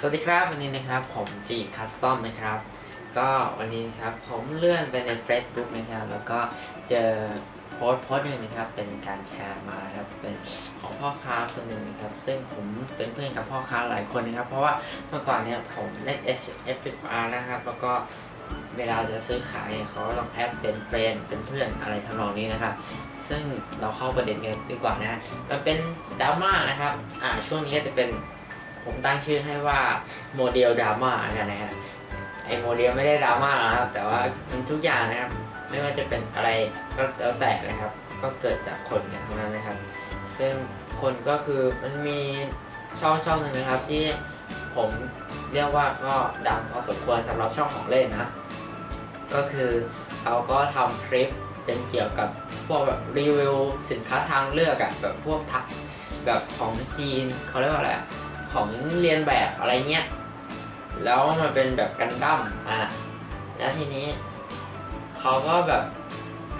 สวัสดีครับวันนี้นะครับผมจีคัสตอมนะครับ ก็วันนี้นะครับผมเลื่อนไปใน Facebook นะครับ แล้วก็เจอโพสต์โพสต์หนึ่งนะครับ เป็นการแชร์มาครับเป็นของพ่อค้าคนหนึ่งนะครับ ซึ่งผมเป็นเพื่อนกับพ่อค้าหลายคนนะครับ เพราะว่าเมื่อก่อนเนี่ยผมเล่น S F R นะครับ แล้วก็เวลาจะซื้อขายเนี่ยเขาต้องแอดเป็นเฟรนเป็นเพื่อนอะไรทำนองนี้นะครับ ซึ่งเราเข้าประเด็นกันดีกว่านะฮะมันเป็นดราม่านะครับ อ่าช่วงนี้ก็จะเป็น ผมตั้งชื่อให้ว่าโมเดลดราม่ากันนะครับไอโมเดลไม่ได้ดราม่าหรอกครับ แต่ว่ามันทุกอย่างนะครับ ไม่ว่าจะเป็นอะไรก็แล้วแต่นะครับ ก็เกิดจากคนกันทั้งนั้นนะครับ ซึ่งคนก็คือมันมีช่องช่องหนึ่งนะครับ ที่ผมเรียกว่าก็ดังพอสมควรสำหรับช่องของเล่นนะ ก็คือเขาก็ทำคลิปเป็นเกี่ยวกับพวกแบบรีวิวสินค้าทางเลือกอะแบบพวกทักแบบของจีนเขาเรียกว่าอะไรอะ ของเรียนแบบอะไรเงี้ย แล้วมันเป็นแบบกันดั้มอะ แล้วทีนี้เขาก็แบบ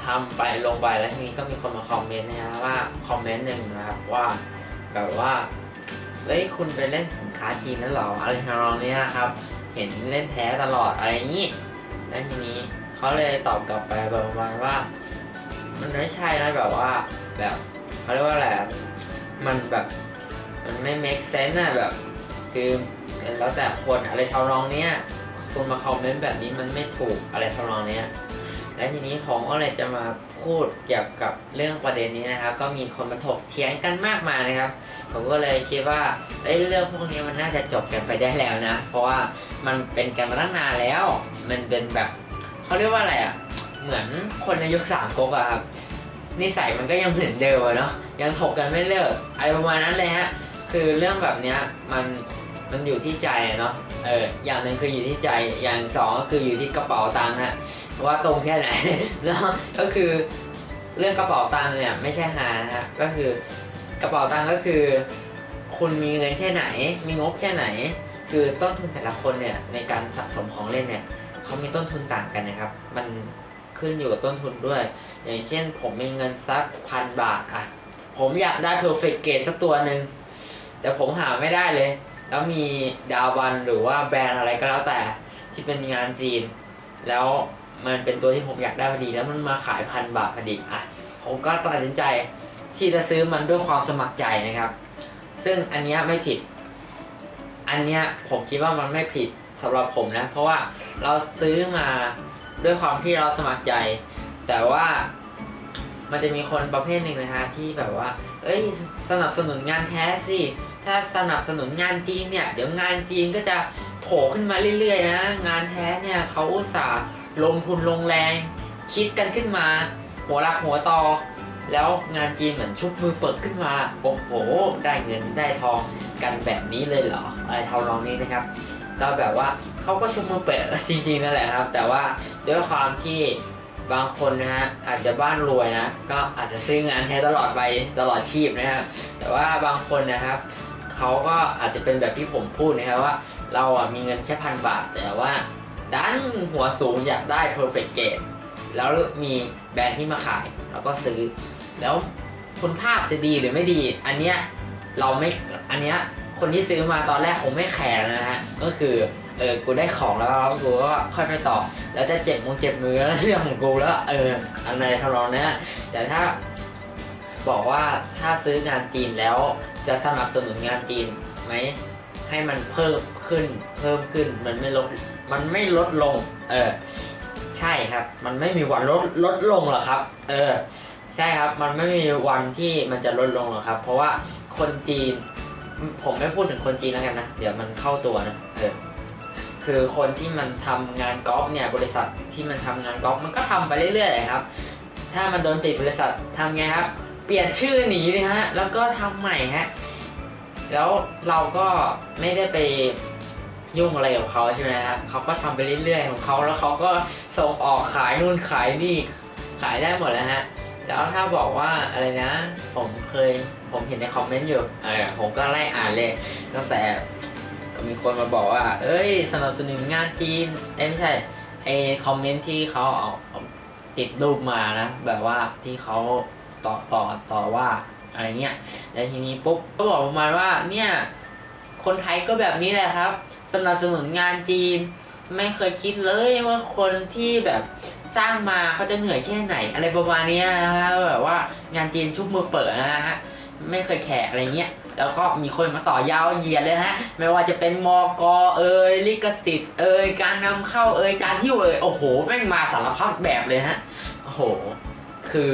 ทำไปลงไปแล้วทีนี้ก็มีคนมาคอมเมนต์นะฮะว่าคอมเมนต์หนึ่งนะครับว่าแบบว่าเฮ้ยคุณไปเล่นสินค้าจีนนั่นหรออะไรทำนองนี้ยครับ เห็นเล่นแท้ตลอดอะไรอย่างนี้แล้วทีนี้เขาเลยตอบกลับไปแบบประมาณว่า มันไม่ใช่นะแบบว่า แบบเขาเรียกว่าอะไรมันแบบ มันไม่ make sense อะแบบ คือแล้วแต่คนอะไรทำนองเนี้ยคุณมาคอมเมนต์แบบนี้มันไม่ถูกอะไรทำนองเนี้ยและทีนี้ผมก็เลยจะมาพูดเกี่ยวกับเรื่องประเด็นนี้นะครับ ก็มีคนมาถกเถียงกันมากมายนะครับ ผมก็เลยคิดว่าเอ้เรื่องพวกนี้มันน่าจะจบกันไปได้แล้วนะ เพราะว่ามันเป็นกันมาตั้งนานแล้ว มันเป็นแบบเขาเรียกว่าอะไรอะ เหมือนคนในยุคสามก๊กอะครับนิสัยมันก็ยังเหมือนเดิมอะเนาะยังถกกันไม่เลิกอะไรประมาณนั้นเลยฮะ คือเรื่องแบบเนี้ยมันมันอยู่ที่ใจเนาะเอออย่างหนึ่งคืออยู่ที่ใจอย่างสองก็คืออยู่ที่กระเป๋าตังค์ฮะว่าตรงแค่ไหนแล้วก็คือเรื่องกระเป๋าตังค์เนี่ยไม่ใช่หานะฮะก็คือกระเป๋าตังค์ก็คือ คุณมีเงินแค่ไหน มีงบแค่ไหน คือต้นทุนแต่ละคนเนี่ยในการสะสมของเล่นเนี่ยเขามีต้นทุนต่างกันนะครับ มันขึ้นอยู่กับต้นทุนด้วย อย่างเช่นผมมีเงินสักพันบาทอะผมอยากได้ perfect grade สักตัวหนึ่ง แต่ผมหาไม่ได้เลย แล้วมีดาววันหรือว่าแบรนด์อะไรก็แล้วแต่ที่เป็นงานจีน แล้วมันเป็นตัวที่ผมอยากได้พอดี แล้วมันมาขายพันบาทพอดีอะผมก็ตัดสินใจที่จะซื้อมันด้วยความสมัครใจนะครับ ซึ่งอันนี้ไม่ผิด อันเนี้ยผมคิดว่ามันไม่ผิดสำหรับผมนะ เพราะว่าเราซื้อมาด้วยความที่เราสมัครใจ แต่ว่า มันจะมีคนประเภทหนึ่งนะฮะที่แบบว่า เอ้ยสนับสนุนงานแท้สิ ถ้าสนับสนุนงานจีนเนี่ย เดี๋ยวงานจีนก็จะโผล่ขึ้นมาเรื่อยๆนะ งานแท้เนี่ยเขาอุตส่าห์ลงทุนลงแรง คิดกันขึ้นมา หัวรักหัวตอ แล้วงานจีนเหมือนชุบมือเปิดขึ้นมา โอ้โห ได้เงินได้ทองกันแบบนี้เลยเหรอ อะไรทำนองนี้นะครับก็แบบว่าเขาก็ชุบมือเปิดจริงๆนั่นแหละครับ แต่ว่าด้วยความที่ บางคนนะฮะอาจจะบ้านรวยนะ ก็อาจจะซื้องานแท้ตลอดไปตลอดชีพนะครับแต่ว่าบางคนนะครับเขาก็อาจจะเป็นแบบที่ผมพูดนะครับว่า เราอะมีเงินแค่พันบาท แต่ว่าดันหัวสูงอยากได้ perfect grade แล้วมีแบรนด์ที่มาขายเราก็ซื้อ แล้วคุณภาพจะดีหรือไม่ดี อันเนี้ยเราไม่อันเนี้ยคนที่ซื้อมาตอนแรกคงไม่แคร์นะฮะก็คือ เออกูได้ของแล้วกูก็ค่อยไปต่อ แล้วจะเจ็บมงเจ็บมือแล้วเรื่องของกูแล้วเอออันในทำนองเนี้ยแต่ถ้าบอกว่าถ้าซื้องานจีนแล้วจะสนับสนุนงานจีนไหมให้มันเพิ่มขึ้นเพิ่มขึ้นมันไม่ลดมันไม่ลดลง เออ ใช่ครับ มันไม่มีวันลดลดลงหรอครับ เออ ใช่ครับ มันไม่มีวันที่มันจะลดลงหรอกครับ เพราะว่าคนจีน ผมไม่พูดถึงคนจีนแล้วกันนะ เดี๋ยวมันเข้าตัวนะ เออ คือคนที่มันทำงานกอล์ฟเนี่ยบริษัทที่มันทำงานกอล์ฟมันก็ทำไปเรื่อยๆครับ ถ้ามันโดนติดบริษัททำไงครับ เปลี่ยนชื่อหนีเลยฮะแล้วก็ทำใหม่ฮะแล้วเราก็ไม่ได้ไปยุ่งอะไรกับเขาใช่ไหมครับเขาก็ทำไปเรื่อยๆของเขาแล้วเขาก็ส่งออกขายนู่นขายนี่ขายได้หมดแล้วฮะแล้วถ้าบอกว่าอะไรนะ ผมเคยผมเห็นในคอมเมนต์อยู่อผมก็ไล่อ่านเลยตั้งแต่ มีคนมาบอกว่า เอ้ยสนับสนุนงานจีนเอ้ยไม่ใช่ไอคอมเมนต์ที่เขาเอาเอาติดรูปมานะ แบบว่าที่เขาต่อต่อต่อว่าอะไรเงี้ยแล้วทีนี้ปุ๊บก็บอกประมาณว่าเนี่ย คนไทยก็แบบนี้แหละครับ สนับสนุนงานจีน ไม่เคยคิดเลยว่าคนที่แบบสร้างมาเขาจะเหนื่อยแค่ไหน อะไรประมาณเนี้ยนะฮะแบบว่างานจีนชุบมือเปิดนะฮะ ไม่เคยแขกอะไรเงี้ย แล้วก็มีคนมาต่อยาวเหยียดเลยฮะ ไม่ว่าจะเป็นมอกเอ่ยลิขสิทธิ์เอ่ยการนำเข้าเอ่ยการหิ้วเอ่ยโอ้โหแม่งมาสารพัดแบบเลยฮะ โอ้โห คือ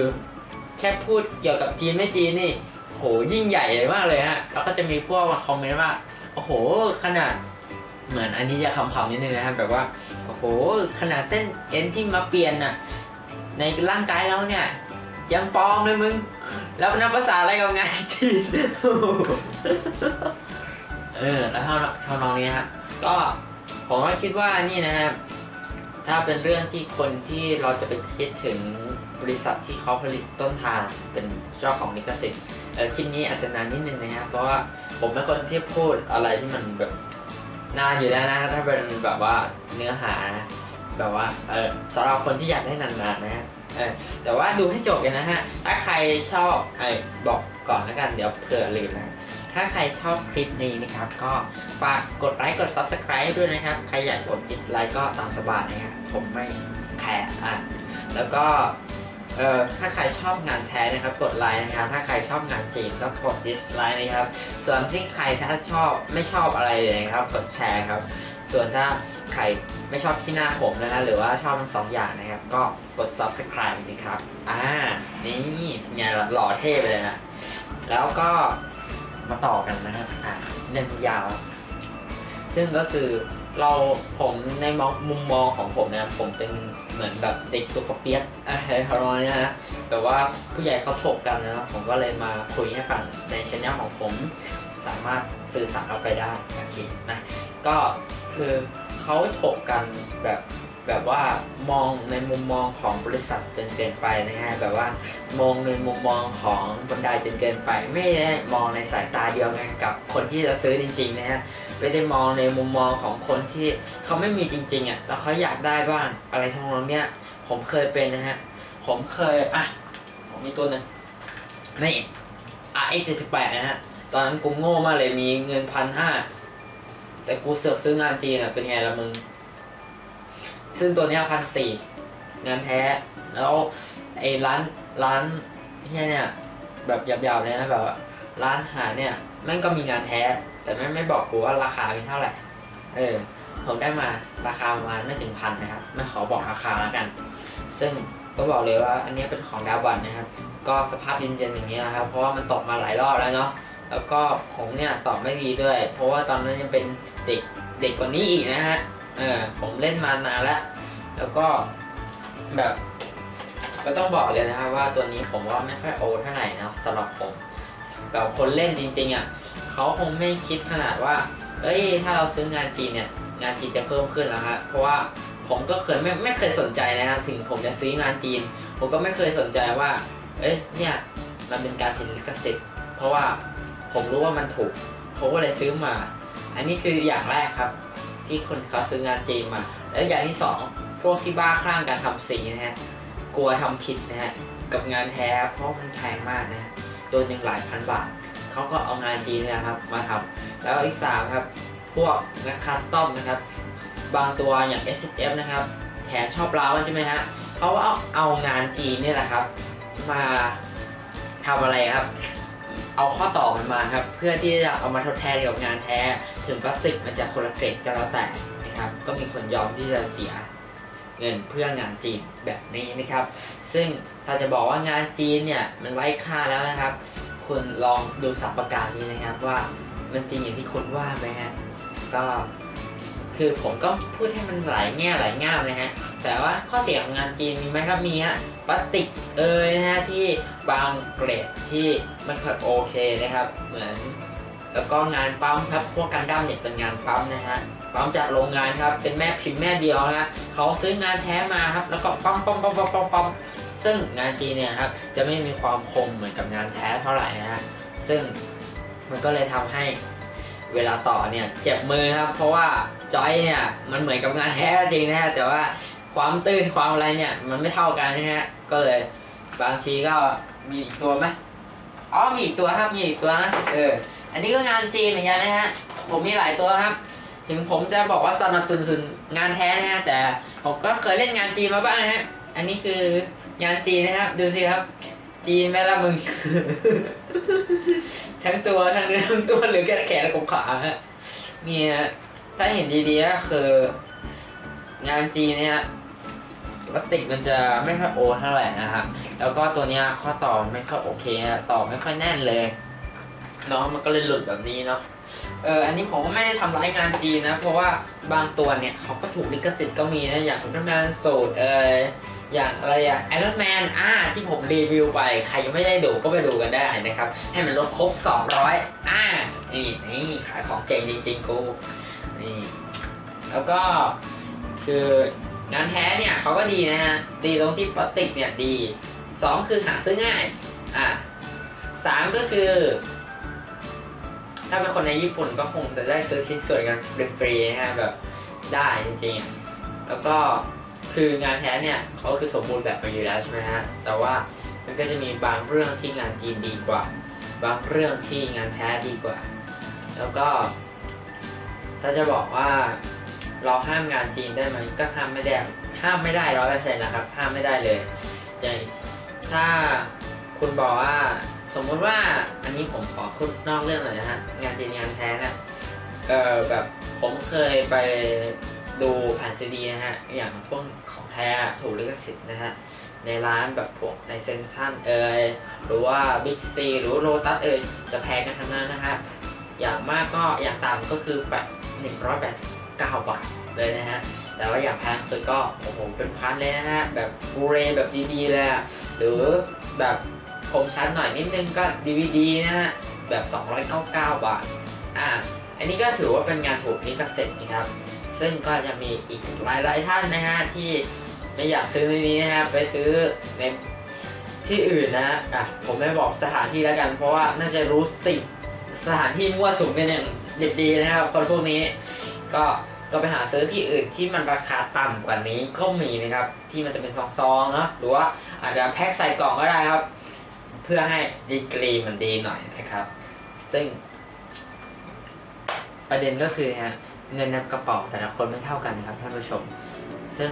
แค่พูดเกี่ยวกับจีนไม่จีนนี่โหยิ่งใหญ่เลยมากเลยฮะ แล้วก็จะมีพวกมาคอมเมนต์ว่า โอ้โห ขนาดเหมือนอันนี้จะคำๆนิดนึงนะครับแบบว่า โอ้โห ขนาดเส้นเอ็นที่มาเปลี่ยนน่ะ ในร่างกายเราเนี่ย ยังปลอมเลยมึง แล้วนับภาษาอะไรกับงานจีนเออแล้วเท่าเท่าน้องนี้ครับก็ผมก็คิดว่านี่นะครับถ้าเป็นเรื่องที่คนที่เราจะไปคิดถึงบริษัทที่เขาผลิตต้นทางเป็นเจ้าของลิขสิทธิ์เออคลิปนี้อาจจะนานนิดนึงนะครับ เพราะว่าผมเป็นคนที่พูดอะไรที่มันแบบนานอยู่แล้วนะถ้าเป็นแบบว่าเนื้อหานะแบบว่าเออสำหรับคนที่อยากได้นานๆนะฮะ เออแต่ว่าดูให้จบกันนะฮะ ถ้าใครชอบไอ้บอกก่อนแล้วกัน เดี๋ยวเผื่อลืมนะ ถ้าใครชอบคลิปนี้นะครับ ก็ฝากกดไลค์กด subscribe ด้วยนะครับ ใครอยากกดดิสไลค์ก็ตามสบายนะครับ ผมไม่แคร์อะ แล้วก็เอ่อถ้าใครชอบงานแท้นะครับ กดไลค์นะครับ ถ้าใครชอบงานจีนก็กดดิสไลค์นะครับ ส่วนที่ใครถ้าชอบไม่ชอบอะไรเลยนะครับ กดแชร์ครับ ส่วนถ้าใครไม่ชอบที่หน้าผมนะฮะหรือว่าชอบทั้งสองอย่างนะครับ ก็กด subscribe นะครับ อ่า นี่ไงล่ะหล่อเท่ไปเลยนะ แล้วก็มาต่อกันนะครับ อ่าเรื่อยาว ซึ่งก็คือเราผมในมองมุมมองของผมนี่ยผมเป็นเหมือนแบบเด็กตัวกเปียกอะไรประมาณนี้นะแต่ว่าผู้ใหญ่เขาถกกันนะครับผมก็เลยมาคุยให้ฟังในช anel ของผม สามารถสื่อสารออกไปได้นะคิดนะก็ คือเขาถกกันแบบแบบว่ามองในมุมมองของบริษัทจนเกินไปนะฮะแบบว่ามองในมุมมองของบรรดาจนเกินไป ไม่ได้มองในสายตาเดียวกันกับคนที่จะซื้อจริงๆนะฮะไม่ได้มองในมุมมองของคนที่เขาไม่มีจริงๆอะแล้วเขาอยากได้บ้างอะไรทั้งนั้นเนี่ยผมเคยเป็นนะฮะผมเคยอะผมมีตัวหนึ่งนี่ RX 78 นะฮะตอนนั้นกูโง่มากเลยมีเงินพันห้า แต่กูเสือกซื้องานจีนอะเป็นไงละมึง ซึ่งตัวเนี้ยพันสี่งานแท้ แล้วไอ้ร้านร้านเนี่ยเนี่ย แบบหยาบๆเลยนะแบบว่าร้านหาเนี่ยแม่งก็มีงานแท้ แต่แม่งไม่บอกกูว่าราคาเป็นเท่าไหร่ เออ ผมได้มาราคาประมาณไม่ถึงพันนะครับ ไม่ขอบอกราคาแล้วกัน ซึ่งก็บอกเลยว่าอันนี้เป็นของดาวบันนะครับ ก็สภาพเย็นๆอย่างนี้นะครับ เพราะว่ามันตกมาหลายรอบแล้วเนาะ แล้วก็ผมเนี่ยตอบไม่ดีด้วย เพราะว่าตอนนั้นยังเป็นเด็กเด็กกว่านี้อีกนะฮะเออผมเล่นมานานแล้ว แล้วก็แบบ ก็ต้องบอกเลยนะครับว่าตัวนี้ผมว่าไม่ค่อยโอเท่าไหร่นะสำหรับผมแบบคนเล่นจริงๆอะเขาคงไม่คิดขนาดว่า เอ้ย ถ้าเราซื้องานจีนเนี่ย งานจีนจะเพิ่มขึ้นแล้วฮะเพราะว่าผมก็เคยไม่ไม่เคยสนใจนะฮะถึงผมจะซื้องานจีน ผมก็ไม่เคยสนใจว่า เอ้ยเนี่ยมันเป็นการผิดลิขสิทธิ์เพราะว่า ผมรู้ว่ามันถูกผมก็เลยซื้อมา อันนี้คืออย่างแรกครับ ที่คนเขาซื้องานจีนมา แล้วอย่างที่สองพวกที่บ้าคลั่งการทำสีนะฮะกลัวทำผิดนะฮะกับงานแท้เพราะมันแพงมากนะฮะตัวหนึ่งหลายพันบาทเขาก็เอางานจีนนะครับมาทำแล้วอีกสามครับพวกนักคัสตอมนะครับ บางตัวอย่าง S F นะครับแถมชอบเล้าใช่ไหมฮะเขาเอาเอางานจีนเนี่ยแหละครับ มาทำอะไรครับ เอาข้อต่อมันมาครับ เพื่อที่จะเอามาทดแทนกับงานแท้ ถึงพลาสติกมันจะคนละเกรดก็แล้วแต่นะครับ ก็มีคนยอมที่จะเสียเงินเพื่องานจีนแบบนี้นะครับ ซึ่งถ้าจะบอกว่างานจีนเนี่ยมันไร้ค่าแล้วนะครับ คุณลองดูสับประการนี้นะครับว่ามันจริงอย่างที่คุณว่าไหมฮะก็ คือผมก็พูดให้มันหลายแง่หลายง่ามเลยฮะ แต่ว่าข้อเสียของงานจีนมีไหมครับมีฮะพลาสติกเอ่ยนะฮะที่บางเกรดที่ม่ค่อยโอเคนะครับ เหมือน แล้วก็งานปั๊มครับ พวกกันดั้มเนี่ยเป็นงานปั๊มนะฮะปั๊มจากโรงงานครับเป็นแม่พิมพ์แม่เดียวนะฮะเขาซื้องานแท้มาครับ แล้วก็ปั๊มปั๊มปั๊มปั๊มปั๊มปั๊มซึ่งงานจีนเนี่ยครับจะไม่มีความคมเหมือนกับงานแท้เท่าไหร่นะฮะซึ่งมันก็เลยทำให้ เวลาต่อเนี่ยเจ็บมือครับ เพราะว่าจอยเนี่ยมันเหมือนกับงานแท้จริงนะฮะแต่ว่าความตื้นความอะไรเนี่ยมันไม่เท่ากันนะฮะก็เลยบางทีก็มีอีกตัวไหมอ๋อมีอีกตัวครับมีอีกตัวนะเอออันนี้ก็งานจีนเหมือนกันนะฮะผมมีหลายตัวครับ ถึงผมจะบอกว่าสนับสนุนงานแท้นะฮะแต่ผมก็เคยเล่นงานจีนมาบ้างนะฮะอันนี้คืองานจีนนะครับดูสิครับ จีนแม่ละมึง ทั้งตัวทั้งเนื้อทั้งตัวหรือแค่แขนและกบขาฮะเนี่ยถ้าเห็นดีๆก็คือ งานจีนเนี่ยพลาสติกมันจะไม่ค่อยโอเท่าไหร่นะครับแล้วก็ตัวเนี้ยข้อต่อไม่ค่อยโอเคนะต่อไม่ค่อยแน่นเลยเนาะมันก็เลยหลุดแบบนี้เนาะเอออันนี้ผมก็ไม่ได้ทำร้ายงานจีนนะ เพราะว่าบางตัวเนี่ยเขาก็ถูกลิขสิทธิ์ก็มีนะอย่างอุลตร้าแมนสูตรเออ อย่างอะไรอะไอรอนแมนอ่าที่ผมรีวิวไป ใครยังไม่ได้ดูก็ไปดูกันได้นะครับ ให้มันลดครบ 200 อ่า นี่นี่ขายของเก่งจริงๆกูนี่แล้วก็คืองานแท้เนี่ยเขาก็ดีนะฮะ ดีตรงที่พลาสติกเนี่ยดีสองคือหาซื้อง่าย อะสามก็คือ ถ้าเป็นคนในญี่ปุ่นก็คงจะได้ซื้อชิ้นส่วนกันฟรีๆนะฮะแบบได้จริงๆ แล้วก็ คืองานแท้เนี่ยเขาคือสมบูรณ์แบบมาอยู่แล้วใช่ไหมฮะแต่ว่ามันก็จะมีบางเรื่องที่งานจีนดีกว่า บางเรื่องที่งานแท้ดีกว่า แล้วก็ ถ้าจะบอกว่าเราห้ามงานจีนได้ไหมก็ห้ามไม่ได้ห้ามไม่ได้ร้อยเปอร์เซ็นต์นะครับ ห้ามไม่ได้เลยอย่างถ้าคุณบอกว่าสมมุติว่าอันนี้ผมขอคุดนอกเรื่องหน่อยนะฮะงานจีนงานแท้นะเออแบบผมเคยไปดูผ่านซีดีนะฮะอย่างพวก ของแท้ถูกลิขสิทธิ์นะฮะ ในร้านแบบพวกในเซ็นทรัลเอยหรือว่าบิ๊กซีหรือโลตัสเอยจะแพงกันทั้งนั้นนะฮะอย่างมากก็อย่างต่ำก็คือแปดหนึ่งร้อยแปดสิบเก้าบาทเลยนะฮะ แต่ว่าอย่างแพงสุดก็โอ้โหเป็นพันเลยนะฮะ แบบบูเรแบบดีๆเลยหรือแบบคมชัดหน่อยนิดนึงก็ DVD นะฮะ แบบ 299 บาท อ่า อันนี้ก็ถือว่าเป็นงานถูกลิขสิทธิ์นะครับ ซึ่งก็จะมีอีกหลายๆท่านนะฮะที่ ไม่อยากซื้อในนี้นะฮะไปซื้อในที่อื่นนะฮะอะผมไม่บอกสถานที่แล้วกัน เพราะว่าน่าจะรู้สิสถานที่มั่วสุมกันอย่างด็ดดีนะครับคนพวกนี้ ก็ก็ไปหาซื้อที่อื่นที่มันราคาต่ำกว่านี้ก็มีนะครับ ที่มันจะเป็นซองๆเนาะหรือว่าอาจจะแพ็คใส่กล่องก็ได้ครับ เพื่อให้ดีกรีมันดีหน่อยนะครับ ซึ่ง ประเด็นก็คือฮะเงินในกระเป๋าแต่ละคนไม่เท่ากันนะครับท่านผู้ชม ซึ่ง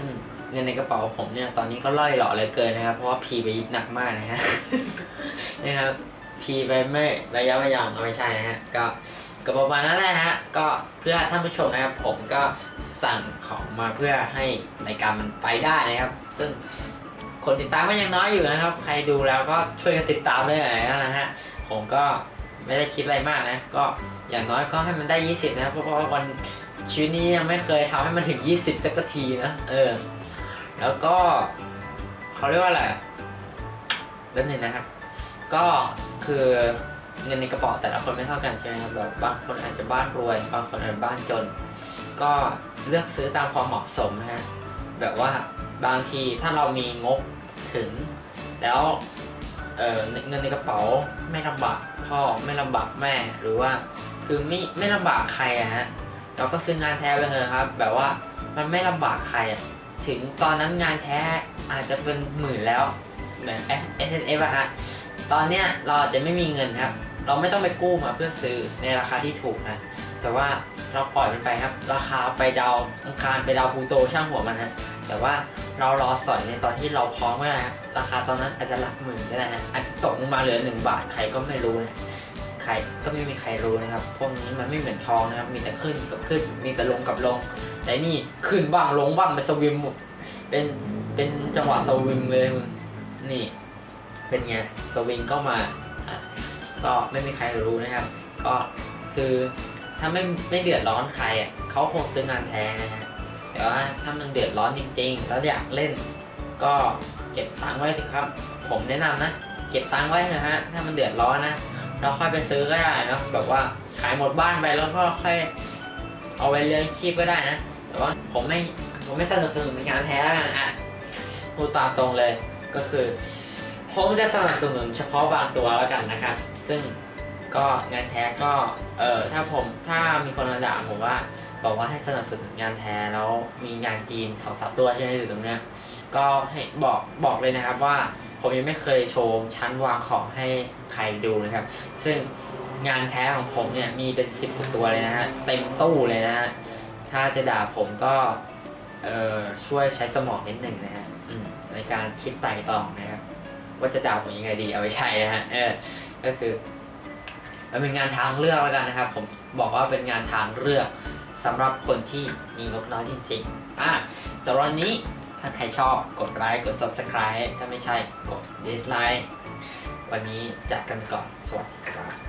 เงินในกระเป๋าผมเนี่ยตอนนี้ก็ล่อยหล่อเลยเกินนะครับ เพราะว่าพีไปหนักมากนะฮะนะครับพีไปไม่ระยะยาวไม่ใช่นะฮะก็ก็ประมาณนั้นแหละฮะก็เพื่อท่านผู้ชมนะครับผมก็สั่งของมาเพื่อให้รายการมันไปได้นะครับ ซึ่งคนติดตามก็ยังน้อยอยู่นะครับ ใครดูแล้วก็ช่วยกันติดตามด้วยนะฮะผมก็ไม่ได้คิดอะไรมากนะ ก็อย่างน้อยก็ให้มันได้ 20 นะเพราะว่าวันชีวิตนี้ยังไม่เคยทำให้มันถึง 20 สักทีนะ เออ แล้วก็เขาเรียกว่าอะไรเรื่องนึงนะครับ ก็คือเงินในกระเป๋าแต่ละคนไม่เท่ากันใช่ไหมครับแบบบางคนอาจจะบ้านรวย บางคนอาจจะบ้านจน ก็เลือกซื้อตามความเหมาะสมนะฮะแบบว่าบางทีถ้าเรามีงบถึง แล้วเเงินในกระเป๋าไม่ลำบากพ่อไม่ลำบากแม่หรือว่า คือไม่ไม่ลำบากใครอะฮะเราก็ซื้องานแท้ไปเถอะครับ แบบว่ามันไม่ลำบากใครอะ ถึงตอนนั้นงานแท้อาจจะเป็นหมื่นแล้ว เหมือน S N F อะฮะตอนเนี้ยเราอาจจะไม่มีเงินครับ เราไม่ต้องไปกู้มาเพื่อซื้อในราคาที่ถูกนะแต่ว่าเราปล่อยมันไปครับ ราคาไปดาวอังคารไปดาวพูโตช่างหัวมันฮะแต่ว่าเรารอสอยในตอนที่เราพร้อมก็ได้ฮะราคาตอนนั้นอาจจะหลักหมื่นก็ได้ฮะอาจจะตกลงมาเหลือหนึ่งบาทใครก็ไม่รู้นะ ใครก็ไม่มีใครรู้นะครับพวกนี้มันไม่เหมือนทองนะครับ มีแต่ขึ้นกับขึ้น มีแต่ลงกับลง แต่นี่ขึ้นบ้างลงบ้างเป็นสวิมเป็นเป็นจังหวะสวิงเลยมึงนี่เป็นไงสวิงก็มาอะก็ไม่มีใครรู้นะครับ ก็คือถ้าไม่ไม่เดือดร้อนใครอะเขาคงซื้องานแท้นะฮะแต่ว่าถ้ามันเดือดร้อนจริง ๆ แล้วอยากเล่น ก็เก็บตังค์ไว้สิครับ ผมแนะนำนะ เก็บตังค์ไว้นะฮะถ้ามันเดือดร้อนนะ เราค่อยไปซื้อก็ได้นะแบบว่าขายหมดบ้านไปแล้วก็ค่อยเอาไปเลี้ยงชีพก็ได้นะแต่ว่าผมไม่ผมไม่สนับสนุนงานแท้แล้วกันอะพูดตามตรงเลยก็คือ ผมจะสนับสนุนเฉพาะบางตัวแล้วกันนะครับ ซึ่งก็งานแท้ก็เออถ้าผมถ้ามีคนมาด่าผมว่า บอกว่าให้สนับสนุนงานแท้แล้วมีงานจีนสองสามตัวใช่ไหมอยู่ตรงเนี้ยก็ให้บอกบอกเลยนะครับว่าผมยังไม่เคยโชว์ชั้นวางของให้ใครดูนะครับ ซึ่งงานแท้ของผมเนี่ยมีเป็นสิบตัวเลยนะฮะเต็มตู้เลยนะฮะถ้าจะด่าผมก็เอ่อช่วยใช้สมองนิดหนึ่งนะฮะในการคิดไต่ตองนะครับว่าจะด่าผมยังไงดีเอาไปใช้นะฮะเออก็คือมันเป็นงานทางเลือกแล้วกันนะครับ ผมบอกว่าเป็นงานทางเลือก สำหรับคนที่มีงบน้อยจริงๆอะสำหรับนนี้ถ้าใครชอบกดไลค์กด subscribe ถ้าไม่ใช่กด dislike วันนี้จากกันก่อน สวัสดีครับ